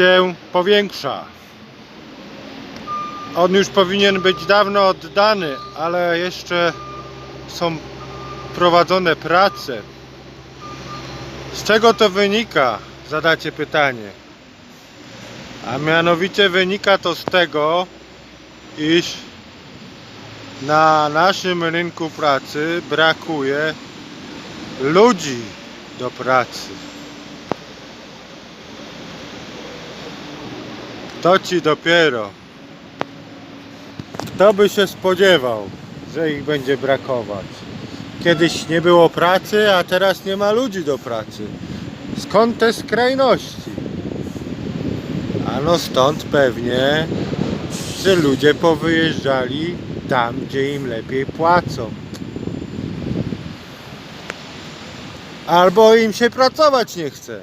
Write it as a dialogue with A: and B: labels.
A: się powiększa. On już powinien być dawno oddany, ale jeszcze są prowadzone prace. Z czego to wynika? Zadacie pytanie. A mianowicie wynika to z tego, iż na naszym rynku pracy brakuje ludzi do pracy. To ci dopiero. Kto by się spodziewał, że ich będzie brakować? Kiedyś nie było pracy, a teraz nie ma ludzi do pracy. Skąd te skrajności? Ano stąd pewnie, że ludzie powyjeżdżali tam, gdzie im lepiej płacą. Albo im się pracować nie chce.